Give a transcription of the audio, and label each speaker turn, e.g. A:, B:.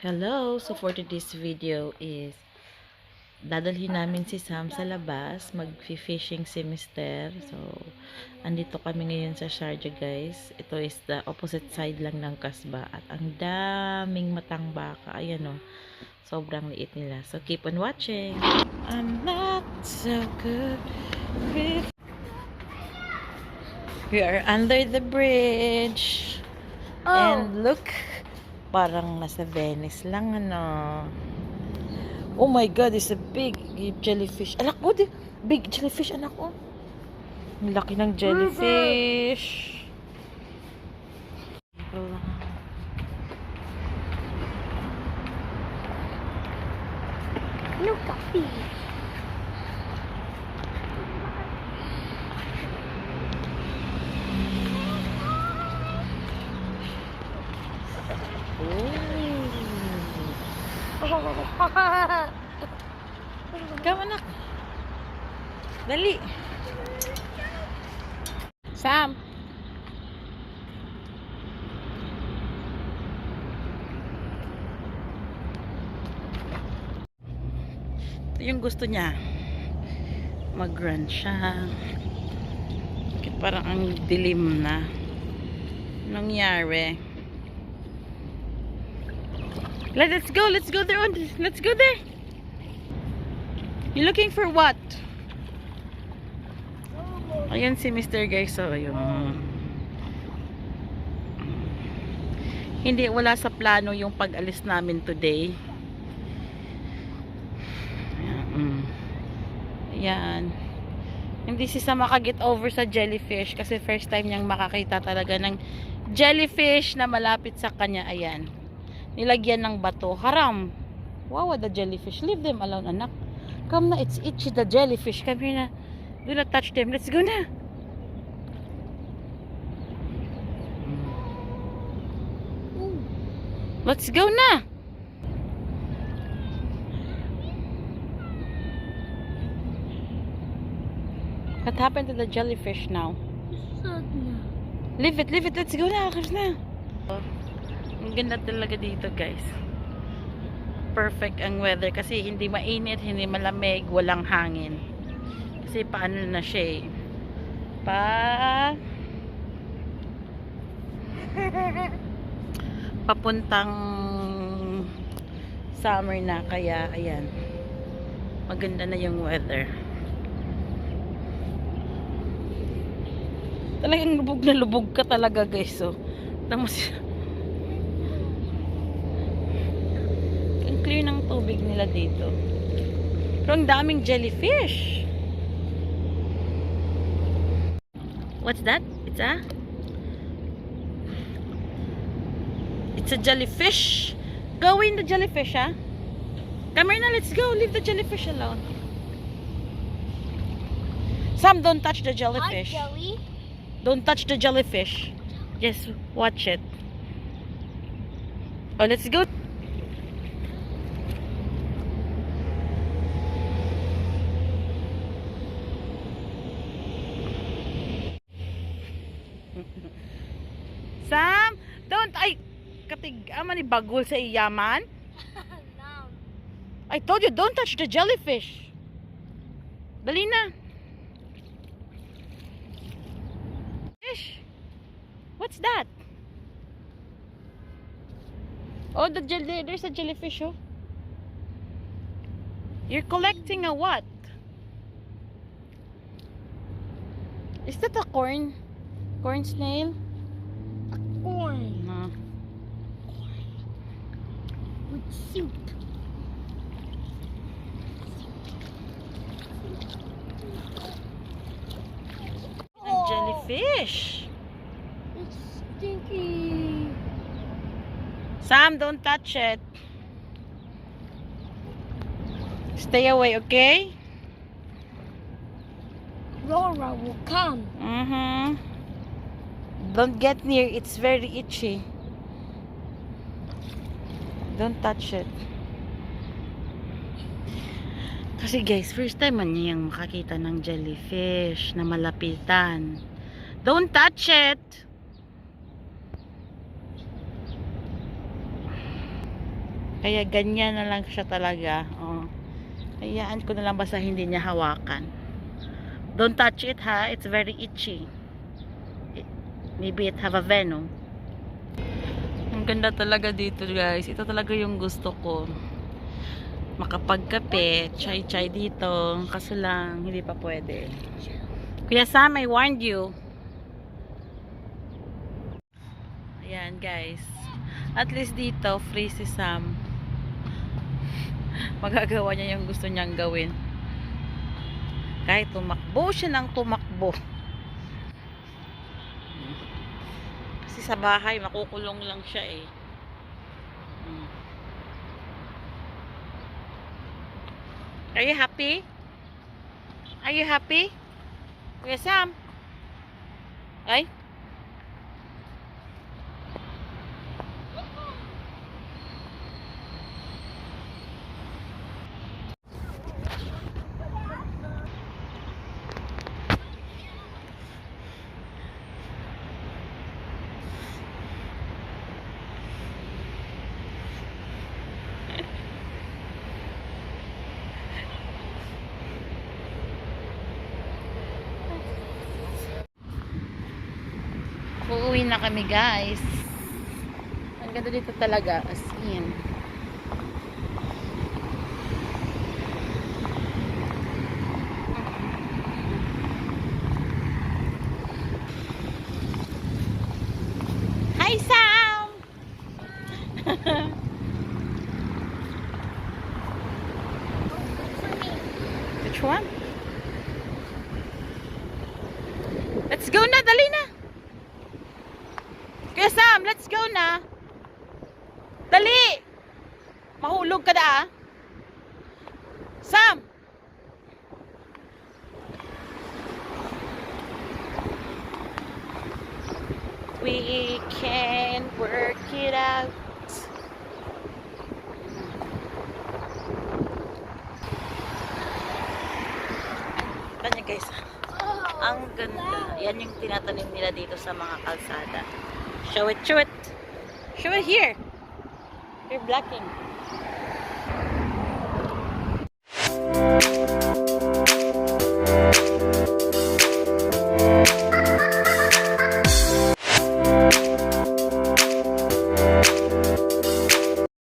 A: Hello! So for today's video is dadalhin namin si Sam sa labas mag-fishing si Mister. So andito kami ngayon sa Sharjah guys. Ito is the opposite side lang ng kasba at ang daming matang baka. Ayan o. Sobrang liit nila. So keep on watching. I'm not so good with We are under the bridge. And look, parang nasa Venice lang, ano. Oh my God, it's a big jellyfish. Anak ko, di, big jellyfish, anak ko. Ang laki ng jellyfish.
B: Look at these.
A: Ikaw, anak. Dali. Sam. Ito yung gusto niya. Mag-run siya. Parang ang dilim na. Nangyari. Let's go. Let's go there. Let's go there. You looking for what? Ayan si Mr. guys. So, yung... Hindi, wala sa plano yung pag-alis namin today. Ayan. Hindi si Sam makaget over sa jellyfish kasi first time niyang makakita talaga ng jellyfish na malapit sa kanya. Ayan. Nilagyan ng bato. Haram. Wow, the jellyfish. Leave them alone, anak. Come na, it's itchy the jellyfish. Come here na. Do not touch them. Let's go na. Let's go na. What happened to the jellyfish now? Leave it, leave it. Let's go na. Let's na. Ang ganda talaga dito, guys. Perfect ang weather kasi hindi mainit, hindi malamig, walang hangin. Kasi paano na siya eh. Pa... Papuntang summer na kaya ayan. Maganda na yung weather. Talagang lubog na lubog ka talaga guys. So, tamos ang tubig nila dito. Pero ang daming jellyfish. What's that? It's a It's a jellyfish. Go in the jellyfish, ah. Come here na, let's go. Leave the jellyfish alone. Sam, don't touch the
B: Hi,
A: jellyfish.
B: Joey.
A: Don't touch the jellyfish. Just watch it. Oh, let's go. Sam, don't ay katig ama ni bagol sa iyaman.
B: no.
A: I told you don't touch the jellyfish. Dali na. Fish. What's that? Oh, the jell there's a jellyfish, oh. You're collecting a what? Is that a corn? Corn snail?
B: Corn
A: No.
B: with soup.
A: Jellyfish.
B: It's stinky.
A: Sam, don't touch it. Stay away, okay?
B: Laura will come.
A: Mm-hmm. Don't get near. It's very itchy. Don't touch it. Kasi guys, first time man niya yung makakita ng jellyfish na malapitan. Don't touch it! Kaya ganyan na lang siya talaga. Oh. Hayaan ko na lang basta hindi niya hawakan. Don't touch it ha. It's very itchy. Maybe it have a venom. Ang ganda talaga dito guys. Ito talaga yung gusto ko. Makapagkape, chai-chai dito. Kaso lang, hindi pa pwede. Kuya Sam, I warned you. Ayan guys. At least dito, free si Sam. Magagawa niya yung gusto niyang gawin. Kahit tumakbo siya ng tumakbo. Kasi sa bahay, makukulong lang siya eh. Hmm. Are you happy? Are you happy? Kuya Sam? Ay? Uuwi na kami guys. Ang ganda dito talaga. As in. Hi Sam! Which one? Let's go na, dali na! Let's go na. Dali! Mahulog ka na ah. Sam! We can work it out. Kanya guys, ang ganda. Yan yung tinatanim nila dito sa mga kalsada. Show it, show it. Show it here. You're blocking.